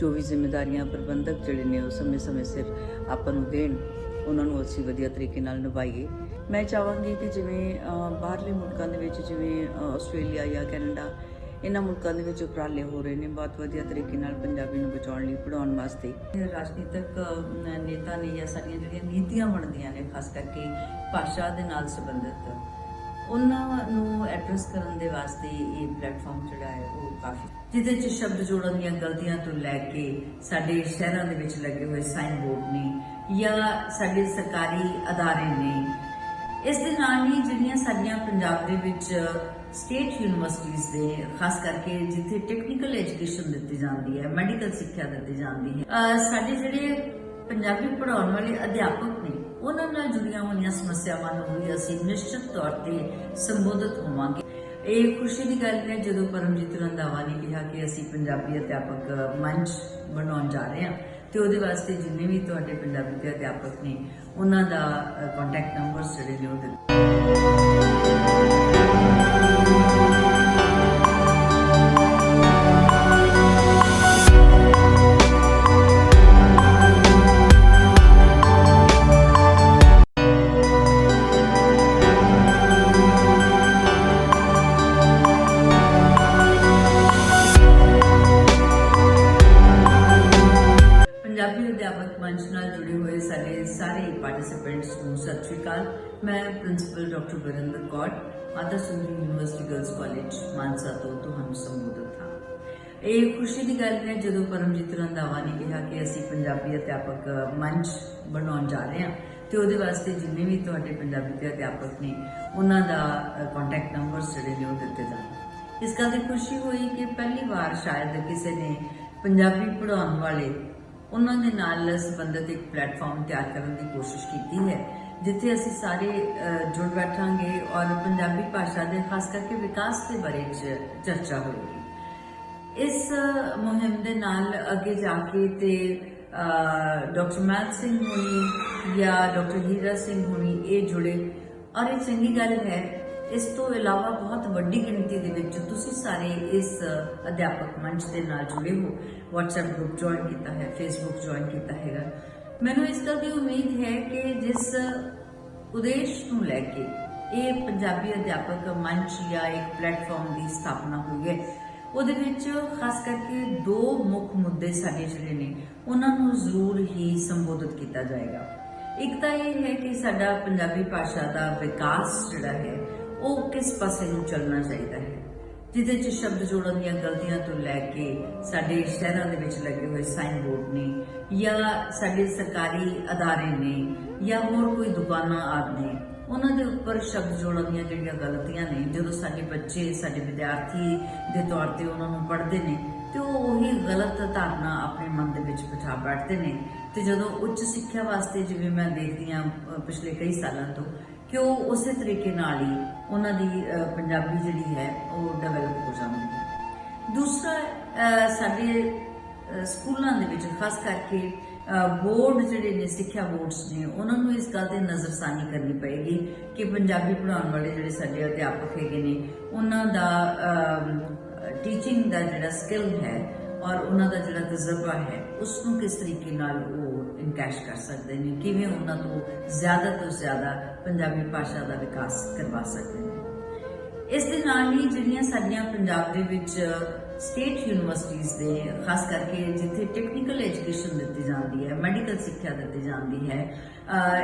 ਜੋ ਵੀ ਜ਼ਿੰਮੇਵਾਰੀਆਂ ਪ੍ਰਬੰਧਕ ਜਿਹੜੇ ਨੇ ਉਹ ਸਮੇਂ-ਸਮੇਂ ਸਿਰ ਆਪਾਂ ਨੂੰ ਦੇਣ, ਉਹਨਾਂ ਨੂੰ ਅਸੀਂ ਵਧੀਆ ਤਰੀਕੇ ਨਾਲ ਨਿਭਾਈਏ। ਮੈਂ ਚਾਹਾਂਗੀ ਕਿ ਜਿਵੇਂ ਬਾਹਰਲੇ ਮੁਲਕਾਂ ਦੇ ਵਿੱਚ ਜਿਵੇਂ ਆਸਟ੍ਰੇਲੀਆ ਜਾਂ ਕੈਨੇਡਾ, ਇਹਨਾਂ ਮੁਲਕਾਂ ਦੇ ਵਿੱਚ ਉਪਰਾਲੇ ਹੋ ਰਹੇ ਨੇ, ਬਹੁਤ ਵਧੀਆ ਤਰੀਕੇ ਨਾਲ ਪੰਜਾਬੀ ਨੂੰ ਬਚਾਉਣ ਲਈ ਪੜਾਉਣ ਵਾਸਤੇ। ਰਾਜਨੀਤਿਕ ਨੇਤਾ ਨੇ ਜਾਂ ਸਾਡੀਆਂ ਜਿਹੜੀਆਂ ਨੀਤੀਆਂ ਬਣਦੀਆਂ ਨੇ, ਖਾਸ ਕਰਕੇ ਭਾਸ਼ਾ ਦੇ ਨਾਲ ਸੰਬੰਧਿਤ, ਉਹਨਾਂ ਨੂੰ ਐਡਰੈਸ ਕਰਨ ਦੇ ਵਾਸਤੇ ਇਹ ਪਲੇਟਫਾਰਮ ਜਿਹੜਾ ਹੈ ਉਹ ਕਾਫੀ ਜਿਹਦੇ ਚ ਸ਼ਬਦ ਜੋੜਨ ਦੀਆਂ ਗਲਤੀਆਂ ਤੋਂ ਲੈ ਕੇ ਸਾਡੇ ਸ਼ਹਿਰਾਂ ਦੇ ਵਿੱਚ ਲੱਗੇ ਹੋਏ ਸਾਈਨ ਬੋਰਡ ਨੇ ਜਾਂ ਸਾਡੇ ਸਰਕਾਰੀ ਅਦਾਰੇ ਨੇ, ਇਸ ਦੇ ਨਾਲ ਹੀ ਜਿਹੜੀਆਂ ਸਾਡੀਆਂ ਪੰਜਾਬ ਦੇ ਵਿੱਚ ਸਟੇਟ ਯੂਨੀਵਰਸਿਟੀਆਂ ਦੇ, ਖਾਸ ਕਰਕੇ ਜਿੱਥੇ ਟੈਕਨੀਕਲ ਐਜੂਕੇਸ਼ਨ ਦਿੱਤੀ ਜਾਂਦੀ ਹੈ ਮੈਡੀਕਲ ਸਿੱਖਿਆ ਦਿੱਤੀ ਜਾਂਦੀ ਹੈ, ਅਹ ਸਾਡੇ ਜਿਹੜੇ ਪੰਜਾਬੀ ਪੜ੍ਹਾਉਣ ਵਾਲੇ ਅਧਿਆਪਕ ਨੇ, ਉਹਨਾਂ ਨਾਲ ਜੁੜੀਆਂ ਹੋਈਆਂ ਸਮੱਸਿਆਵਾਂ ਨੂੰ ਵੀ ਅਸੀਂ ਨਿਸ਼ਚਿਤ ਤੌਰ ਤੇ ਸੰਬੋਧਿਤ ਹੋਵਾਂਗੇ। ਇਹ ਖੁਸ਼ੀ ਦੀ ਗੱਲ ਹੈ, ਜਦੋਂ ਪਰਮਜੀਤ ਰੰਧਾਵਾ ਨੇ ਕਿਹਾ ਕਿ ਅਸੀਂ ਪੰਜਾਬੀ ਅਧਿਆਪਕ ਮੰਚ ਬਣਾਉਣ ਜਾ ਰਹੇ ਹਾਂ, ਤੇ ਉਹਦੇ ਵਾਸਤੇ ਜਿੰਨੇ ਵੀ ਤੁਹਾਡੇ ਪੰਜਾਬੀ ਦੇ ਅਧਿਆਪਕ ਨੇ, ਉਹਨਾਂ ਦਾ ਕੰਟੈਕਟ ਨੰਬਰਸ ਜਿਹੜੇ ਨੇ ਉਹ ਦਿੱਤੇ ਮੈਂ principal doctor Varinder Kaur Mata Sundari university girls college, Mansa ਤੋਂ ਤੁਹਾਨੂੰ ਸੰਬੋਧਿਤ ਹਾਂ। ਇਹ ਖੁਸ਼ੀ ਦੀ ਗੱਲ ਹੈ, ਜਦੋਂ ਪਰਮਜੀਤ ਰੰਧਾਵਾ ਨੇ ਕਿਹਾ ਕਿ ਅਸੀਂ ਪੰਜਾਬੀ ਅਧਿਆਪਕ ਮੰਚ ਬਣਾਉਣ ਜਾ ਰਹੇ ਹਾਂ, ਤੇ ਉਹਦੇ ਵਾਸਤੇ ਜਿੰਨੇ ਵੀ ਤੁਹਾਡੇ ਪੰਜਾਬੀ ਦੇ ਅਧਿਆਪਕ ਨੇ, ਉਹਨਾਂ ਦਾ ਕੰਟੈਕਟ ਨੰਬਰਸ ਜਿਹੜੇ ਨੇ ਉਹ ਦਿੱਤੇ ਜਾਣ। ਇਸ ਗੱਲ ਦੀ ਖੁਸ਼ੀ ਹੋਈ ਕਿ ਪਹਿਲੀ ਵਾਰ ਸ਼ਾਇਦ ਕਿਸੇ ਨੇ ਪੰਜਾਬੀ ਪੜ੍ਹਾਉਣ ਵਾਲੇ, ਉਹਨਾਂ ਦੇ ਨਾਲ ਸੰਬੰਧਿਤ ਇੱਕ ਪਲੇਟਫਾਰਮ ਤਿਆਰ ਕਰਨ ਦੀ ਕੋਸ਼ਿਸ਼ ਕੀਤੀ ਹੈ। ਜਿੱਥੇ ਅਸੀਂ ਸਾਰੇ ਜੁੜ ਬੈਠਾਂਗੇ ਔਰ ਪੰਜਾਬੀ ਭਾਸ਼ਾ ਦੇ, ਖਾਸ ਕਰਕੇ ਵਿਕਾਸ ਦੇ ਬਾਰੇ ਚ ਚਰਚਾ ਹੋਏਗੀ। ਇਸ ਮੁਹਿੰਮ ਦੇ ਨਾਲ ਅੱਗੇ ਜਾ ਕੇ ਤੇ ਡਾਕਟਰ ਮਹਿਲ ਸਿੰਘ ਹੋਣੀ ਜਾਂ ਡਾਕਟਰ ਹੀਰਾ ਸਿੰਘ ਹੋਣੀ ਇਹ ਜੁੜੇ। ਔਰ ਇਹ ਚੰਗੀ ਗੱਲ ਹੈ, ਇਸ ਤੋਂ ਇਲਾਵਾ ਬਹੁਤ ਵੱਡੀ ਗਿਣਤੀ ਦੇ ਵਿੱਚ ਤੁਸੀਂ ਸਾਰੇ ਇਸ ਅਧਿਆਪਕ ਮੰਚ ਦੇ ਨਾਲ ਜੁੜੇ ਹੋ। WhatsApp ਗਰੁੱਪ ਜੁਆਇਨ ਕੀਤਾ ਹੈ, Facebook ਜੁਆਇਨ ਕੀਤਾ ਹੈਗਾ। ਮੈਨੂੰ ਇਸ ਗੱਲ ਦੀ ਉਮੀਦ ਹੈ ਕਿ ਜਿਸ ਉਦੇਸ਼ ਨੂੰ ਲੈ ਕੇ ਇਹ ਪੰਜਾਬੀ ਅਧਿਆਪਕ ਮੰਚ ਜਾਂ ਇੱਕ ਪਲੇਟਫਾਰਮ ਦੀ ਸਥਾਪਨਾ ਹੋਈ ਹੈ, ਉਹਦੇ ਵਿੱਚ ਖਾਸ ਕਰਕੇ ਦੋ ਮੁੱਖ ਮੁੱਦੇ ਸਾਡੇ ਜਿਹੜੇ ਨੇ, ਉਹਨਾਂ ਨੂੰ ਜ਼ਰੂਰ ਹੀ ਸੰਬੋਧਿਤ ਕੀਤਾ ਜਾਏਗਾ। ਇੱਕ ਤਾਂ ਇਹ ਹੈ ਕਿ ਸਾਡਾ ਪੰਜਾਬੀ ਭਾਸ਼ਾ ਦਾ ਵਿਕਾਸ ਜਿਹੜਾ ਹੈ, ਉਹ ਕਿਸ ਪਾਸੇ ਨੂੰ ਚੱਲਣਾ ਚਾਹੀਦਾ ਹੈ? ਜਿਹਦੇ ਚ ਸ਼ਬਦ ਜੋੜਨ ਦੀਆਂ ਗਲਤੀਆਂ ਤੋਂ ਲੈ ਕੇ ਸਾਡੇ ਸ਼ਹਿਰਾਂ ਦੇ ਵਿੱਚ ਲੱਗੇ ਹੋਏ ਸਾਈਨ ਬੋਰਡ ਨੇ, ਜਾਂ ਸਾਡੇ ਸਰਕਾਰੀ ਅਦਾਰੇ ਨੇ, ਜਾਂ ਹੋਰ ਕੋਈ ਦੁਕਾਨਾਂ ਆਦਿ ਨੇ, ਉਹਨਾਂ ਦੇ ਉੱਪਰ ਸ਼ਬਦ ਜੋੜਨ ਦੀਆਂ ਜਿਹੜੀਆਂ ਗਲਤੀਆਂ ਨੇ, ਜਦੋਂ ਸਾਡੇ ਬੱਚੇ, ਸਾਡੇ ਵਿਦਿਆਰਥੀ ਦੇ ਤੌਰ ਤੇ ਉਹਨਾਂ ਨੂੰ ਪੜ੍ਹਦੇ ਨੇ, ਤੇ ਉਹ ਉਹੀ ਗਲਤ ਧਾਰਨਾ ਆਪਣੇ ਮਨ ਦੇ ਵਿੱਚ ਬਿਠਾ ਬੈਠਦੇ ਨੇ। ਤੇ ਜਦੋਂ ਉੱਚ ਸਿੱਖਿਆ ਵਾਸਤੇ ਜਿਵੇਂ ਮੈਂ ਦੇਖਦੀ ਹਾਂ ਪਿਛਲੇ ਕਈ ਸਾਲਾਂ ਤੋਂ ਕਿ ਉਹ ਉਸੇ ਤਰੀਕੇ ਨਾਲ ਹੀ ਉਹਨਾਂ ਦੀ ਪੰਜਾਬੀ ਜਿਹੜੀ ਹੈ, ਉਹ ਡਿਵੈਲਪ ਹੋ ਜਾਂਦੀ ਹੈ। ਦੂਸਰਾ ਸਾਡੇ ਸਕੂਲਾਂ ਦੇ ਵਿੱਚ ਖਾਸ ਕਰਕੇ ਬੋਰਡ ਜਿਹੜੇ ਨੇ, ਸਿੱਖਿਆ ਬੋਰਡਸ ਨੇ, ਉਹਨਾਂ ਨੂੰ ਇਸ ਗੱਲ ਤੇ ਨਜ਼ਰਸਾਨੀ ਕਰਨੀ ਪਏਗੀ ਕਿ ਪੰਜਾਬੀ ਪੜ੍ਹਾਉਣ ਵਾਲੇ ਜਿਹੜੇ ਸਾਡੇ ਅਧਿਆਪਕ ਹੈਗੇ ਨੇ, ਉਹਨਾਂ ਦਾ ਟੀਚਿੰਗ ਦਾ ਜਿਹੜਾ ਸਕਿੱਲ ਹੈ ਔਰ ਉਹਨਾਂ ਦਾ ਜਿਹੜਾ ਤਜਰਬਾ ਹੈ, ਉਸ ਨੂੰ ਕਿਸ ਤਰੀਕੇ ਨਾਲ ਉਹ ਇਨਕੈਸ਼ ਕਰ ਸਕਦੇ ਨੇ? ਕਿਵੇਂ ਉਹਨਾਂ ਤੋਂ ਜ਼ਿਆਦਾ ਤੋਂ ਜ਼ਿਆਦਾ ਪੰਜਾਬੀ ਭਾਸ਼ਾ ਦਾ ਵਿਕਾਸ ਕਰਵਾ ਸਕਦੇ ਨੇ? ਇਸ ਦੇ ਨਾਲ ਹੀ ਜਿਹੜੀਆਂ ਸਾਡੀਆਂ ਪੰਜਾਬ ਦੇ ਵਿੱਚ ਸਟੇਟ ਯੂਨੀਵਰਸਿਟੀਆਂ ਦੇ, ਖਾਸ ਕਰਕੇ ਜਿੱਥੇ ਟੈਕਨੀਕਲ ਐਜੂਕੇਸ਼ਨ ਦਿੱਤੀ ਜਾਂਦੀ ਹੈ ਮੈਡੀਕਲ ਸਿੱਖਿਆ ਦਿੱਤੀ ਜਾਂਦੀ ਹੈ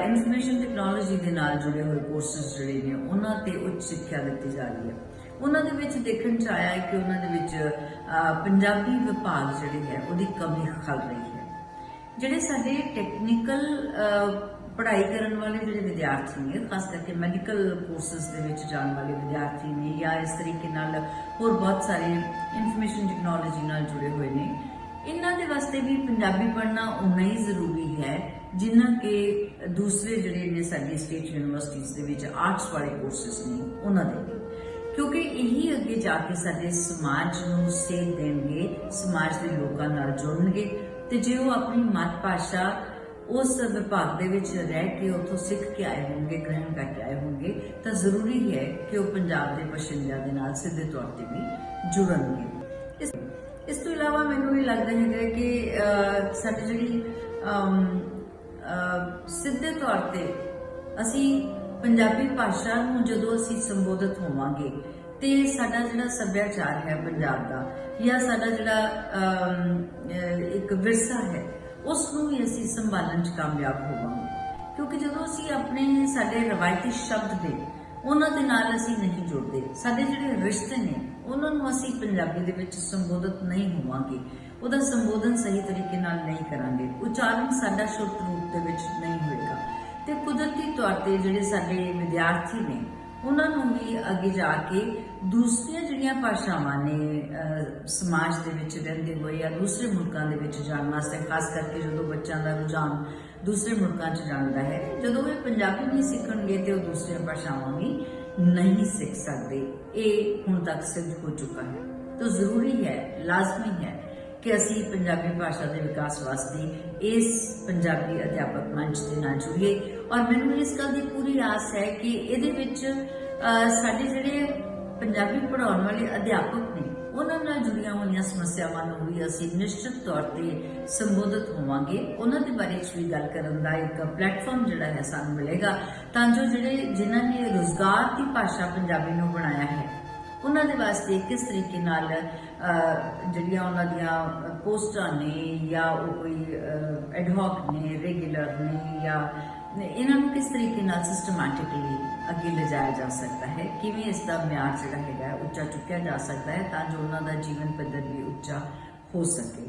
ਇਨਫੋਰਮੇਸ਼ਨ ਟੈਕਨੋਲੋਜੀ ਦੇ ਨਾਲ ਜੁੜੇ ਹੋਏ ਕੋਰਸਸ ਜਿਹੜੇ ਨੇ, ਉਹਨਾਂ ਤੇ ਉੱਚ ਸਿੱਖਿਆ ਦਿੱਤੀ ਜਾ ਰਹੀ ਹੈ। ਉਹਨਾਂ ਦੇ ਵਿੱਚ ਦੇਖਣ ਚ ਆਇਆ ਕਿ ਉਹਨਾਂ ਦੇ ਵਿੱਚ ਪੰਜਾਬੀ ਵਿਭਾਗ ਜਿਹੜੇ ਹੈ, ਉਹਦੀ ਕਮੀ ਖਲ ਰਹੀ ਹੈ। ਜਿਹੜੇ ਸਾਡੇ ਟੈਕਨੀਕਲ ਪੜ੍ਹਾਈ ਕਰਨ ਵਾਲੇ ਜਿਹੜੇ ਵਿਦਿਆਰਥੀ ਨੇ, ਖਾਸ ਕਰਕੇ ਮੈਡੀਕਲ ਕੋਰਸਸ ਦੇ ਵਿੱਚ ਜਾਣ ਵਾਲੇ ਵਿਦਿਆਰਥੀ ਨੇ ਜਾਂ ਇਸ ਤਰੀਕੇ ਨਾਲ ਹੋਰ ਬਹੁਤ ਸਾਰੇ ਇਨਫੋਰਮੇਸ਼ਨ ਟੈਕਨੋਲੋਜੀ ਨਾਲ ਜੁੜੇ ਹੋਏ ਨੇ, ਇਹਨਾਂ ਦੇ ਵਾਸਤੇ ਵੀ ਪੰਜਾਬੀ ਪੜ੍ਹਨਾ ਉਨਾ ਹੀ ਜ਼ਰੂਰੀ ਹੈ, ਜਿੰਨਾ ਕਿ ਦੂਸਰੇ ਜਿਹੜੇ ਨੇ ਸਾਡੀ ਸਟੇਟ ਯੂਨੀਵਰਸਿਟੀਆਂ ਦੇ ਵਿੱਚ ਆਰਟਸ ਵਾਲੇ ਕੋਰਸਸ ਨੇ, ਉਹਨਾਂ ਦੇ ਕਿਉਂਕਿ ਇਹੀ ਅੱਗੇ ਜਾ ਕੇ ਸਾਡੇ ਸਮਾਜ ਨੂੰ ਸੇਧ ਦੇਣਗੇ, ਸਮਾਜ ਦੇ ਲੋਕਾਂ ਨਾਲ ਜੁੜਨਗੇ ਤੇ ਜੇ ਉਹ ਆਪਣੀ ਮਾਤ ਭਾਸ਼ਾ ਉਸ ਵਿਭਾਗ ਦੇ ਵਿੱਚ ਰਹਿ ਕੇ ਉੱਥੋਂ ਸਿੱਖ ਕੇ ਆਏ ਹੋਣਗੇ, ਗ੍ਰਹਿਣ ਕਰਕੇ ਆਏ ਹੋਣਗੇ, ਤਾਂ ਜ਼ਰੂਰੀ ਹੈ ਕਿ ਉਹ ਪੰਜਾਬ ਦੇ ਬਸ਼ਿੰਦਿਆਂ ਦੇ ਨਾਲ ਸਿੱਧੇ ਤੌਰ ਤੇ ਵੀ ਜੁੜਨਗੇ। ਇਸ ਇਸ ਤੋਂ ਇਲਾਵਾ ਮੈਨੂੰ ਇਹ ਲੱਗਦਾ ਹੈਗਾ ਕਿ ਸਾਡੀ ਜਿਹੜੀ ਸਿੱਧੇ ਤੌਰ ਤੇ ਅਸੀਂ ਪੰਜਾਬੀ ਭਾਸ਼ਾ ਨੂੰ ਜਦੋਂ ਅਸੀਂ ਸੰਬੋਧਿਤ ਹੋਵਾਂਗੇ, ਤੇ ਸਾਡਾ ਜਿਹੜਾ ਸੱਭਿਆਚਾਰ ਹੈ ਪੰਜਾਬ ਦਾ, ਜਾਂ ਸਾਡਾ ਜਿਹੜਾ ਇੱਕ ਵਿਰਸਾ ਹੈ, ਉਸ ਨੂੰ ਵੀ ਅਸੀਂ ਸੰਭਾਲਣ 'ਚ ਕਾਮਯਾਬ ਹੋਵਾਂਗੇ। ਕਿਉਂਕਿ ਜਦੋਂ ਅਸੀਂ ਆਪਣੇ ਸਾਡੇ ਰਵਾਇਤੀ ਸ਼ਬਦ ਦੇ, ਉਹਨਾਂ ਦੇ ਨਾਲ ਅਸੀਂ ਨਹੀਂ ਜੁੜਦੇ, ਸਾਡੇ ਜਿਹੜੇ ਰਿਸ਼ਤੇ ਨੇ, ਉਹਨਾਂ ਨੂੰ ਅਸੀਂ ਪੰਜਾਬੀ ਦੇ ਵਿੱਚ ਸੰਬੋਧਿਤ ਨਹੀਂ ਹੋਵਾਂਗੇ, ਉਹਦਾ ਸੰਬੋਧਨ ਸਹੀ ਤਰੀਕੇ ਨਾਲ ਨਹੀਂ ਕਰਾਂਗੇ, ਉਚਾਰਨ ਸਾਡਾ ਸ਼ੁੱਧ ਰੂਪ ਦੇ ਵਿੱਚ ਨਹੀਂ ਹੋਏਗਾ। ਤੇ ਕੁਦਰਤੀ ਤੌਰ ਤੇ ਜਿਹੜੇ ਸਾਡੇ ਵਿਦਿਆਰਥੀ ਨੇ, ਉਹਨਾਂ ਨੂੰ ਵੀ ਅੱਗੇ ਜਾ ਕੇ ਦੂਸਰੀਆਂ ਜਿਹੜੀਆਂ ਭਾਸ਼ਾਵਾਂ ਨੇ ਸਮਾਜ ਦੇ ਵਿੱਚ ਰਹਿੰਦੇ ਹੋਏ ਜਾਂ ਦੂਸਰੇ ਮੁਲਕਾਂ ਦੇ ਵਿੱਚ ਜਾਣ ਵਾਸਤੇ, ਖਾਸ ਕਰਕੇ ਜਦੋਂ ਬੱਚਿਆਂ ਦਾ ਰੁਝਾਨ ਦੂਸਰੇ ਮੁਲਕਾਂ 'ਚ ਜਾਂਦਾ ਹੈ, ਜਦੋਂ ਇਹ ਪੰਜਾਬੀ ਨਹੀਂ ਸਿੱਖਣਗੇ ਤੇ ਉਹ ਦੂਸਰੀਆਂ ਭਾਸ਼ਾਵਾਂ ਵੀ ਨਹੀਂ ਸਿੱਖ ਸਕਦੇ। ਇਹ ਹੁਣ ਤੱਕ ਸਿੱਧ ਹੋ ਚੁੱਕਾ ਹੈ। ਤਾਂ ਜ਼ਰੂਰੀ ਹੈ, ਲਾਜ਼ਮੀ ਹੈ ਕਿ ਅਸੀਂ ਪੰਜਾਬੀ ਭਾਸ਼ਾ ਦੇ ਵਿਕਾਸ ਵਾਸਤੇ ਇਸ ਪੰਜਾਬੀ ਅਧਿਆਪਕ ਮੰਚ ਦੇ ਨਾਲ ਜੁੜੀਏ। ਔਰ ਮੈਨੂੰ ਇਸ ਗੱਲ ਦੀ ਪੂਰੀ ਆਸ ਹੈ ਕਿ ਇਹਦੇ ਵਿੱਚ ਸਾਡੇ ਜਿਹੜੇ ਪੰਜਾਬੀ ਪੜ੍ਹਾਉਣ ਵਾਲੇ ਅਧਿਆਪਕ ਨੇ, ਉਹਨਾਂ ਨਾਲ ਜੁੜੀਆਂ ਹੋਈਆਂ ਸਮੱਸਿਆਵਾਂ ਨੂੰ ਵੀ ਅਸੀਂ ਨਿਸ਼ਚਿਤ ਤੌਰ ਤੇ ਸੰਬੋਧਿਤ ਹੋਵਾਂਗੇ। ਉਹਨਾਂ ਦੇ ਬਾਰੇ ਚ ਵੀ ਗੱਲ ਕਰਨ ਦਾ ਇੱਕ ਪਲੇਟਫਾਰਮ ਜਿਹੜਾ ਹੈ ਸਾਨੂੰ ਮਿਲੇਗਾ ਤਾਂ ਜੋ ਜਿਹੜੇ, ਜਿਨ੍ਹਾਂ ਨੇ ਰੋਜ਼ਗਾਰ ਦੀ ਭਾਸ਼ਾ ਪੰਜਾਬੀ ਨੂੰ ਬਣਾਇਆ ਹੈ, ਉਹਨਾਂ ਦੇ ਵਾਸਤੇ ਕਿਸ ਤਰੀਕੇ ਨਾਲ ਜਿਹੜੀਆਂ ਉਹਨਾਂ ਦੀਆਂ ਪੋਸਟਾਂ ਨੇ ਜਾਂ ਉਹ ਕੋਈ ਐਡਹੌਕ ਨੇ ਰੈਗੂਲਰ ਨੇ ਜਾਂ ਇਹਨਾਂ ਨੂੰ ਕਿਸ ਤਰੀਕੇ ਨਾਲ ਸਿਸਟਮੈਟਿਕਲੀ ਅੱਗੇ ਲਿਜਾਇਆ ਜਾ ਸਕਦਾ ਹੈ? ਕਿਵੇਂ ਇਸ ਦਾ ਮਿਆਰ ਜਿਹੜਾ ਹੈਗਾ ਉੱਚਾ ਚੁੱਕਿਆ ਜਾ ਸਕਦਾ ਹੈ ਤਾਂ ਜੋ ਉਹਨਾਂ ਦਾ ਜੀਵਨ ਪੱਧਰ ਵੀ ਉੱਚਾ ਹੋ ਸਕੇ?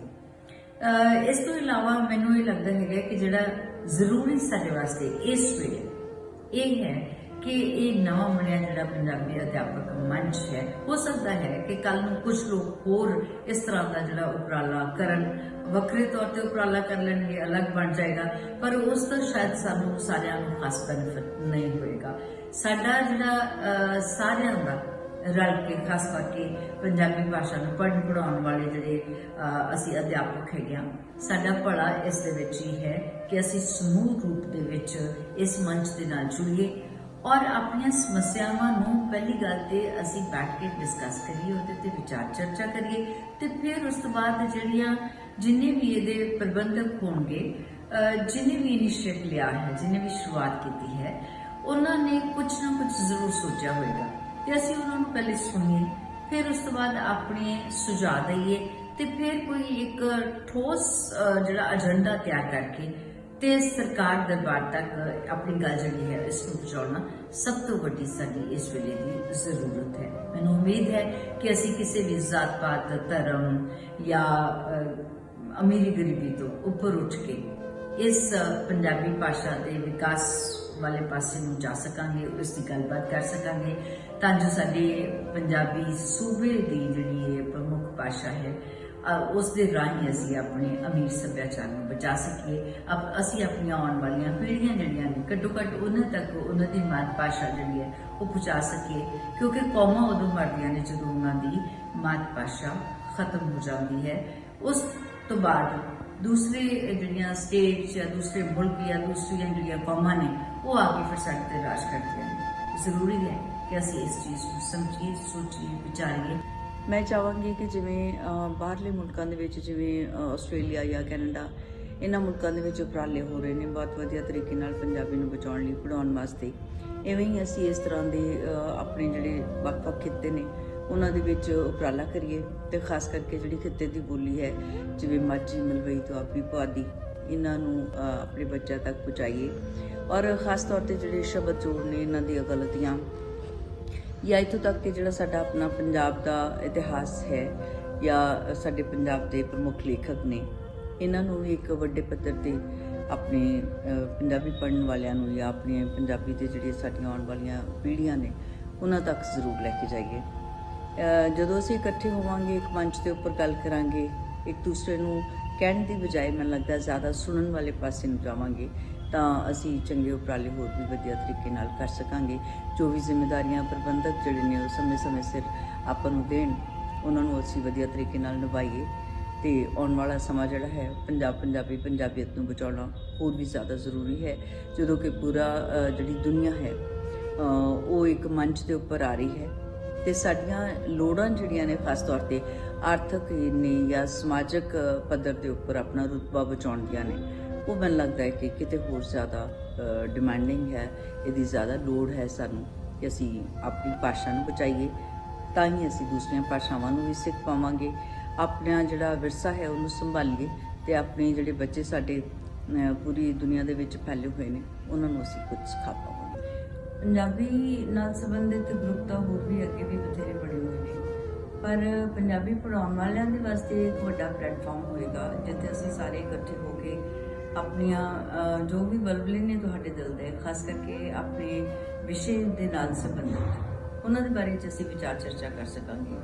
ਇਸ ਤੋਂ ਇਲਾਵਾ ਮੈਨੂੰ ਇਹ ਲੱਗਦਾ ਹੈਗਾ ਕਿ ਜਿਹੜਾ ਜ਼ਰੂਰੀ ਸਾਡੇ ਵਾਸਤੇ ਇਸ ਵੇਲੇ ਇਹ ਹੈ ਕਿ ਇਹ ਨਵਾਂ ਬਣਿਆ ਜਿਹੜਾ ਪੰਜਾਬੀ ਅਧਿਆਪਕ ਮੰਚ ਹੈ, ਹੋ ਸਕਦਾ ਹੈ ਕਿ ਕੱਲ ਨੂੰ ਕੁਝ ਲੋਕ ਹੋਰ ਇਸ ਤਰ੍ਹਾਂ ਦਾ ਜਿਹੜਾ ਉਪਰਾਲਾ ਕਰਨ। ਵੱਖਰੇ ਤੌਰ ਤੇ ਉਪਰਾਲਾ ਕਰ ਲੈਣਗੇ, ਅਲੱਗ ਬਣ ਜਾਏਗਾ, ਪਰ ਉਸ ਤੋਂ ਸ਼ਾਇਦ ਸਾਨੂੰ ਸਾਰਿਆਂ ਨੂੰ ਖਾਸ ਬੈਨੀਫਿਟ ਨਹੀਂ ਹੋਏਗਾ। ਸਾਡਾ ਜਿਹੜਾ ਸਾਰਿਆਂ ਦਾ ਰਲ ਕੇ, ਖਾਸ ਕਰਕੇ ਪੰਜਾਬੀ ਭਾਸ਼ਾ ਨੂੰ ਪੜ੍ਹਨ ਪੜਾਉਣ ਵਾਲੇ ਜਿਹੜੇ ਅਸੀਂ ਅਧਿਆਪਕ ਹੈਗੇ ਹਾਂ, ਸਾਡਾ ਭਲਾ ਇਸ ਦੇ ਵਿੱਚ ਹੀ ਹੈ ਕਿ ਅਸੀਂ ਸਮੂਹ ਰੂਪ ਦੇ ਵਿੱਚ ਇਸ ਮੰਚ ਦੇ ਨਾਲ ਜੁੜੀਏ। ਔਰ ਆਪਣੀਆਂ ਸਮੱਸਿਆਵਾਂ ਨੂੰ ਪਹਿਲੀ ਗੱਲ ਤੇ ਅਸੀਂ ਬੈਠ ਕੇ ਡਿਸਕਸ ਕਰੀਏ ਉਹਦੇ ਤੇ ਵਿਚਾਰ ਚਰਚਾ ਕਰੀਏ ਤੇ ਫਿਰ ਉਸ ਤੋਂ ਬਾਅਦ ਜਿਹੜੀਆਂ ਜਿੰਨੇ ਵੀ ਇਹਦੇ ਪ੍ਰਬੰਧਕ ਹੋਣਗੇ ਅਹ, ਜਿਨੇ ਵੀ ਇਨੀਸ਼ੀਏਟ ਲਿਆ ਹੈ ਜਿਨੇ ਵੀ ਸ਼ੁਰੂਆਤ ਕੀਤੀ ਹੈ ਉਹਨਾਂ ਨੇ ਕੁਝ ਨਾ ਕੁਝ ਜ਼ਰੂਰ ਸੋਚਿਆ ਹੋਵੇਗਾ ਤੇ ਅਸੀਂ ਉਹਨਾਂ ਨੂੰ ਪਹਿਲੇ ਸੁਣੀਏ ਫਿਰ ਉਸ ਤੋਂ ਬਾਅਦ ਆਪਣੇ ਸੁਝਾਅ ਦਈਏ ਤੇ ਫਿਰ ਕੋਈ ਇੱਕ ਠੋਸ ਜਿਹੜਾ ਏਜੰਡਾ ਤਿਆਰ ਕਰਕੇ ਤੇ ਸਰਕਾਰ ਦਰਬਾਰ ਤੱਕ ਆਪਣੀ ਗੱਲ ਜਿਹੜੀ ਹੈ, ਇਸ ਨੂੰ ਪਹੁੰਚਾਉਣਾ ਸਭ ਤੋਂ ਵੱਡੀ ਸਾਡੀ ਇਸ ਵੇਲੇ ਦੀ ਜ਼ਰੂਰਤ ਹੈ। ਮੈਨੂੰ ਉਮੀਦ ਹੈ ਕਿ ਅਸੀਂ ਕਿਸੇ ਵੀ ਜ਼ਾਤ ਪਾਤ, ਧਰਮ ਜਾਂ ਅਮੀਰੀ ਗਰੀਬੀ ਤੋਂ ਉੱਪਰ ਉੱਠ ਕੇ ਇਸ ਪੰਜਾਬੀ ਭਾਸ਼ਾ ਦੇ ਵਿਕਾਸ ਵਾਲੇ ਪਾਸੇ ਨੂੰ ਜਾ ਸਕਾਂਗੇ, ਉਸ ਦੀ ਗੱਲਬਾਤ ਕਰ ਸਕਾਂਗੇ, ਤਾਂ ਜੋ ਸਾਡੇ ਪੰਜਾਬੀ ਸੂਬੇ ਦੀ ਜਿਹੜੀ ਇਹ ਪ੍ਰਮੁੱਖ ਭਾਸ਼ਾ ਹੈ ਉਸ ਦੇ ਰਾਹੀਂ ਅਸੀਂ ਆਪਣੇ ਅਮੀਰ ਸੱਭਿਆਚਾਰ ਨੂੰ ਬਚਾ ਸਕੀਏ। ਅਬ, ਅਸੀਂ ਆਪਣੀਆਂ ਆਉਣ ਵਾਲੀਆਂ ਪੀੜ੍ਹੀਆਂ ਜਿਹੜੀਆਂ ਨੇ, ਘੱਟੋ ਘੱਟ ਉਹਨਾਂ ਤੱਕ ਉਹਨਾਂ ਦੀ ਮਾਤ ਭਾਸ਼ਾ ਜਿਹੜੀ ਹੈ, ਉਹ ਪਹੁੰਚਾ ਸਕੀਏ। ਕਿਉਂਕਿ ਕੌਮਾਂ ਉਦੋਂ ਮਰਦੀਆਂ ਨੇ ਜਦੋਂ ਉਹਨਾਂ ਦੀ ਮਾਤ ਭਾਸ਼ਾ ਖਤਮ ਹੋ ਜਾਂਦੀ ਹੈ। ਉਸ ਤੋਂ ਬਾਅਦ ਦੂਸਰੇ ਜਿਹੜੀਆਂ ਸਟੇਟ ਜਾਂ ਦੂਸਰੇ ਮੁਲਕ ਜਾਂ ਦੂਸਰੀਆਂ ਜਿਹੜੀਆਂ ਕੌਮਾਂ ਨੇ, ਉਹ ਆ ਕੇ ਫਿਰ ਸਾਡੇ ਤੇ ਰਾਜ ਕਰਦੀਆਂ ਨੇ। ਜ਼ਰੂਰੀ ਹੈ ਕਿ ਅਸੀਂ ਇਸ ਚੀਜ਼ ਨੂੰ ਸਮਝੀਏ, ਸੋਚੀਏ, ਵਿਚਾਰੀਏ। ਮੈਂ ਚਾਹਾਂਗੀ ਕਿ ਜਿਵੇਂ ਬਾਹਰਲੇ ਮੁਲਕਾਂ ਦੇ ਵਿੱਚ ਜਿਵੇਂ ਆਸਟ੍ਰੇਲੀਆ ਜਾਂ ਕੈਨੇਡਾ, ਇਹਨਾਂ ਮੁਲਕਾਂ ਦੇ ਵਿੱਚ ਉਪਰਾਲੇ ਹੋ ਰਹੇ ਨੇ ਬਹੁਤ ਵਧੀਆ ਤਰੀਕੇ ਨਾਲ ਪੰਜਾਬੀ ਨੂੰ ਬਚਾਉਣ ਲਈ ਪੜਾਉਣ ਵਾਸਤੇ। ਐਵੇਂ ਹੀ ਅਸੀਂ ਇਸ ਤਰ੍ਹਾਂ ਦੇ ਆਪਣੇ ਜਿਹੜੇ ਵੱਖ-ਵੱਖ ਖਿੱਤੇ ਨੇ, ਉਹਨਾਂ ਦੇ ਵਿੱਚ ਉਪਰਾਲਾ ਕਰੀਏ ਤੇ ਖਾਸ ਕਰਕੇ ਜਿਹੜੀ ਖਿੱਤੇ ਦੀ ਬੋਲੀ ਹੈ, ਜਿਵੇਂ ਮਾਝੀ, ਮਲਵਈ, ਦੁਆਬੀ, ਪੁਆਧੀ, ਇਹਨਾਂ ਨੂੰ ਆਪਣੇ ਬੱਚਿਆਂ ਤੱਕ ਪਹੁੰਚਾਈਏ। ਔਰ ਖਾਸ ਤੌਰ ਤੇ ਜਿਹੜੇ ਸ਼ਬਦ ਜੋੜ ਨੇ, ਇਹਨਾਂ ਦੀਆਂ ਗਲਤੀਆਂ ਜਾਂ ਇੱਥੋਂ ਤੱਕ ਕਿ ਜਿਹੜਾ ਸਾਡਾ ਆਪਣਾ ਪੰਜਾਬ ਦਾ ਇਤਿਹਾਸ ਹੈ ਜਾਂ ਸਾਡੇ ਪੰਜਾਬ ਦੇ ਪ੍ਰਮੁੱਖ ਲੇਖਕ ਨੇ, ਇਹਨਾਂ ਨੂੰ ਵੀ ਇੱਕ ਵੱਡੇ ਪੱਧਰ ਤੇ ਆਪਣੇ ਪੰਜਾਬੀ ਪੜ੍ਹਨ ਵਾਲਿਆਂ ਨੂੰ ਜਾਂ ਆਪਣੇ ਪੰਜਾਬੀ ਦੇ ਜਿਹੜੇ ਸਾਡੀਆਂ ਆਉਣ ਵਾਲੀਆਂ ਪੀੜ੍ਹੀਆਂ ਨੇ, ਉਹਨਾਂ ਤੱਕ ਜ਼ਰੂਰ ਲੈ ਕੇ ਜਾਈਏ। ਜਦੋਂ ਅਸੀਂ ਇਕੱਠੇ ਹੋਵਾਂਗੇ, ਇੱਕ ਮੰਚ ਦੇ ਉੱਪਰ ਗੱਲ ਕਰਾਂਗੇ, ਇੱਕ ਦੂਸਰੇ ਨੂੰ ਕਹਿਣ ਦੀ ਬਜਾਏ ਮੈਨੂੰ ਲੱਗਦਾ ਜ਼ਿਆਦਾ ਸੁਣਨ ਵਾਲੇ ਪਾਸੇ ਨੂੰ ਜਾਵਾਂਗੇ ਤਾਂ ਅਸੀਂ ਚੰਗੇ ਉਪਰਾਲੇ ਹੋਰ ਵੀ ਵਧੀਆ ਤਰੀਕੇ ਨਾਲ ਕਰ ਸਕਾਂਗੇ। ਜੋ ਵੀ ਜ਼ਿੰਮੇਵਾਰੀਆਂ ਪ੍ਰਬੰਧਕ ਜਿਹੜੇ ਨੇ ਉਹ ਸਮੇਂ-ਸਮੇਂ ਸਿਰ ਆਪਾਂ ਨੂੰ ਦੇਣ, ਉਹਨਾਂ ਨੂੰ ਅਸੀਂ ਵਧੀਆ ਤਰੀਕੇ ਨਾਲ ਨਿਭਾਈਏ ਤੇ ਆਉਣ ਵਾਲਾ ਸਮਾਂ ਜਿਹੜਾ ਹੈ, ਪੰਜਾਬ ਪੰਜਾਬੀ ਪੰਜਾਬੀਅਤ ਨੂੰ ਬਚਾਉਣਾ ਹੋਰ ਵੀ ਜ਼ਿਆਦਾ ਜ਼ਰੂਰੀ ਹੈ। ਜਦੋਂ ਕਿ ਪੂਰਾ ਜਿਹੜੀ ਦੁਨੀਆ ਹੈ ਉਹ ਇੱਕ ਮੰਚ ਦੇ ਉੱਪਰ ਆ ਰਹੀ ਹੈ ਤੇ ਸਾਡੀਆਂ ਲੋੜਾਂ ਜਿਹੜੀਆਂ ਨੇ ਖਾਸ ਤੌਰ ਤੇ ਆਰਥਿਕ ਨੇ ਜਾਂ ਸਮਾਜਿਕ ਪੱਧਰ ਦੇ ਉੱਪਰ ਆਪਣਾ ਰੁਤਬਾ ਬਚਾਉਣ ਦੀਆਂ ਨੇ। ਉਹ ਮੈਨੂੰ ਲੱਗਦਾ ਹੈ ਕਿ ਕਿਤੇ ਹੋਰ ਜ਼ਿਆਦਾ ਡਿਮਾਂਡਿੰਗ ਹੈ, ਇਹਦੀ ਜ਼ਿਆਦਾ ਲੋੜ ਹੈ ਸਾਨੂੰ ਕਿ ਅਸੀਂ ਆਪਣੀ ਭਾਸ਼ਾ ਨੂੰ ਬਚਾਈਏ, ਤਾਂ ਹੀ ਅਸੀਂ ਦੂਸਰੀਆਂ ਭਾਸ਼ਾਵਾਂ ਨੂੰ ਵੀ ਸਿੱਖ ਪਾਵਾਂਗੇ, ਆਪਣਾ ਜਿਹੜਾ ਵਿਰਸਾ ਹੈ ਉਹਨੂੰ ਸੰਭਾਲੀਏ ਤੇ ਆਪਣੇ ਜਿਹੜੇ ਬੱਚੇ ਸਾਡੇ ਪੂਰੀ ਦੁਨੀਆ ਦੇ ਵਿੱਚ ਫੈਲੇ ਹੋਏ ਨੇ, ਉਹਨਾਂ ਨੂੰ ਅਸੀਂ ਕੁਝ ਸਿਖਾ ਪਾਵਾਂਗੇ। ਪੰਜਾਬੀ ਨਾਲ ਸੰਬੰਧਿਤ ਗਰੁੱਪ ਤਾਂ ਹੋਰ ਵੀ ਅੱਗੇ ਵੀ ਬਥੇਰੇ ਬਣੇ ਹੋਏ ਨੇ, ਪਰ ਪੰਜਾਬੀ ਪੜਾਉਣ ਵਾਲਿਆਂ ਦੇ ਵਾਸਤੇ ਇੱਕ ਵੱਡਾ ਪਲੇਟਫਾਰਮ ਹੋਏਗਾ, ਜਿੱਥੇ ਅਸੀਂ ਸਾਰੇ ਇਕੱਠੇ ਹੋ ਕੇ ਆਪਣੀਆਂ ਜੋ ਵੀ ਬਲਬਲੇ ਨੇ ਤੁਹਾਡੇ ਦਿਲ ਦੇ, ਖਾਸ ਕਰਕੇ ਆਪਣੇ ਵਿਸ਼ੇ ਦੇ ਨਾਲ ਸੰਬੰਧਿਤ, ਉਹਨਾਂ ਦੇ ਬਾਰੇ ਚ ਅਸੀਂ ਵਿਚਾਰ ਚਰਚਾ ਕਰ ਸਕਾਂਗੇ।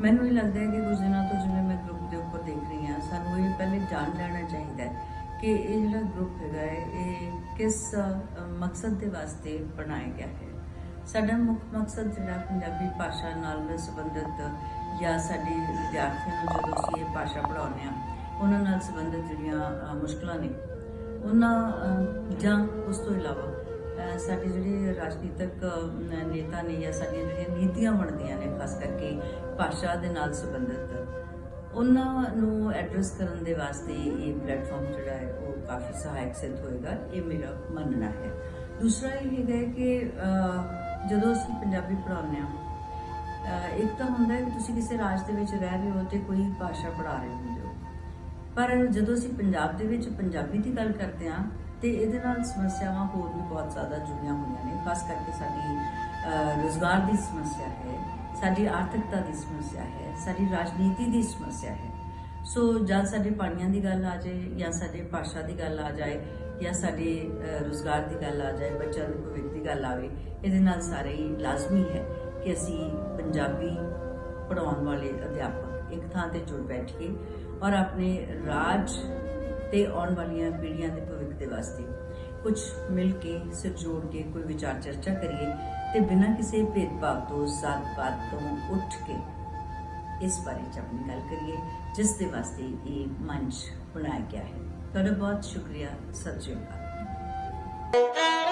ਮੈਨੂੰ ਇਹ ਲੱਗਦਾ ਹੈ ਕਿ ਕੁਝ ਦਿਨਾਂ ਤੋਂ ਜਿਵੇਂ ਮੈਂ ਗਰੁੱਪ ਦੇ ਉੱਪਰ ਦੇਖ ਰਹੀ ਹਾਂ, ਸਾਨੂੰ ਇਹ ਪਹਿਲੇ ਜਾਣ ਲੈਣਾ ਚਾਹੀਦਾ ਹੈ ਕਿ ਇਹ ਜਿਹੜਾ ਗਰੁੱਪ ਹੈਗਾ ਹੈ, ਇਹ ਕਿਸ ਮਕਸਦ ਦੇ ਵਾਸਤੇ ਬਣਾਇਆ ਗਿਆ ਹੈ। ਸਾਡਾ ਮੁੱਖ ਮਕਸਦ ਜਿਹੜਾ ਪੰਜਾਬੀ ਭਾਸ਼ਾ ਨਾਲ ਸੰਬੰਧਿਤ ਜਾਂ ਸਾਡੇ ਵਿਦਿਆਰਥੀਆਂ ਨੂੰ ਜਦੋਂ ਅਸੀਂ ਇਹ ਭਾਸ਼ਾ ਪੜ੍ਹਾਉਂਦੇ ਹਾਂ ਉਹਨਾਂ ਨਾਲ ਸੰਬੰਧਿਤ ਜਿਹੜੀਆਂ ਅ, ਮੁਸ਼ਕਲਾਂ ਨੇ ਉਹਨਾਂ ਜਾਂ ਉਸ ਤੋਂ ਇਲਾਵਾ ਸਾਡੇ ਜਿਹੜੇ ਰਾਜਨੀਤਿਕ ਨੇਤਾ ਨੇ ਜਾਂ ਸਾਡੀਆਂ ਜਿਹੜੀਆਂ ਨੀਤੀਆਂ ਬਣਦੀਆਂ ਨੇ ਖਾਸ ਕਰਕੇ ਭਾਸ਼ਾ ਦੇ ਨਾਲ ਸੰਬੰਧਿਤ ਉਹਨਾਂ ਨੂੰ ਐਡਰੈਸ ਕਰਨ ਦੇ ਵਾਸਤੇ ਇਹ ਪਲੇਟਫਾਰਮ ਜਿਹੜਾ ਹੈ ਉਹ ਕਾਫੀ ਸਹਾਇਕ ਸਿੱਧ ਹੋਏਗਾ ਇਹ ਮੇਰਾ ਮੰਨਣਾ ਹੈ। ਦੂਸਰਾ ਇਹ ਹੈਗਾ ਹੈ ਕਿ ਜਦੋਂ ਅਸੀਂ ਪੰਜਾਬੀ ਪੜ੍ਹਾਉਂਦੇ ਹਾਂ ਇੱਕ ਤਾਂ ਹੁੰਦਾ ਹੈ ਕਿ ਤੁਸੀਂ ਕਿਸੇ ਰਾਜ ਦੇ ਵਿੱਚ ਰਹਿ ਰਹੇ ਹੋ ਤੇ ਕੋਈ ਭਾਸ਼ਾ ਪੜ੍ਹਾ ਰਹੇ ਹੋ। ਪਰ ਜਦੋਂ ਅਸੀਂ ਪੰਜਾਬ ਦੇ ਵਿੱਚ ਪੰਜਾਬੀ ਦੀ ਗੱਲ ਕਰਦੇ ਹਾਂ ਤੇ ਇਹਦੇ ਨਾਲ ਸਮੱਸਿਆਵਾਂ ਹੋਰ ਵੀ ਬਹੁਤ ਜ਼ਿਆਦਾ ਜੁੜੀਆਂ ਹੋਈਆਂ ਨੇ ਖਾਸ ਕਰਕੇ ਸਾਡੀ ਅਹ, ਰੁਜ਼ਗਾਰ ਦੀ ਸਮੱਸਿਆ ਹੈ ਸਾਡੀ ਆਰਥਿਕਤਾ ਦੀ ਸਮੱਸਿਆ ਹੈ ਸਾਡੀ ਰਾਜਨੀਤੀ ਦੀ ਸਮੱਸਿਆ ਹੈ। ਸੋ ਜਾਂ ਸਾਡੇ ਪਾਣੀਆਂ ਦੀ ਗੱਲ ਆ ਜਾਏ ਜਾਂ ਸਾਡੇ ਭਾਸ਼ਾ ਦੀ ਗੱਲ ਆ ਜਾਏ ਜਾਂ ਸਾਡੇ ਅਹ, ਰੁਜ਼ਗਾਰ ਦੀ ਗੱਲ ਆ ਜਾਏ ਬੱਚਿਆਂ ਦੇ ਭਵਿੱਖ ਦੀ ਗੱਲ ਆਵੇ ਇਹਦੇ ਨਾਲ ਸਾਰੇ ਹੀ ਲਾਜ਼ਮੀ ਹੈ ਕਿ ਅਸੀਂ ਪੰਜਾਬੀ ਪੜਾਉਣ ਵਾਲੇ ਅਧਿਆਪਕ ਇੱਕ ਥਾਂ ਤੇ ਜੁੜ ਬੈਠੀਏ ਔਰ ਆਪਣੇ ਰਾਜ ਤੇ ਆਉਣ ਵਾਲੀਆਂ ਪੀੜ੍ਹੀਆਂ ਦੇ ਭਵਿੱਖ ਦੇ ਵਾਸਤੇ ਕੁਝ ਮਿਲ ਕੇ ਸਿਰ ਜੋੜ ਕੇ ਕੋਈ ਵਿਚਾਰ ਚਰਚਾ ਕਰੀਏ ਤੇ ਬਿਨਾਂ ਕਿਸੇ ਭੇਦਭਾਵ ਤੋਂ ਜਾਤ-ਪਾਤ ਤੋਂ ਉੱਠ ਕੇ ਇਸ ਬਾਰੇ ਚ ਆਪਣੀ ਗੱਲ ਕਰੀਏ, ਜਿਸ ਦੇ ਵਾਸਤੇ ਇਹ ਮੰਚ ਬਣਾਇਆ ਗਿਆ ਹੈ। ਤੁਹਾਡਾ ਬਹੁਤ ਸ਼ੁਕਰੀਆ, ਸਤਿ ਸ਼੍ਰੀ ਅਕਾਲ।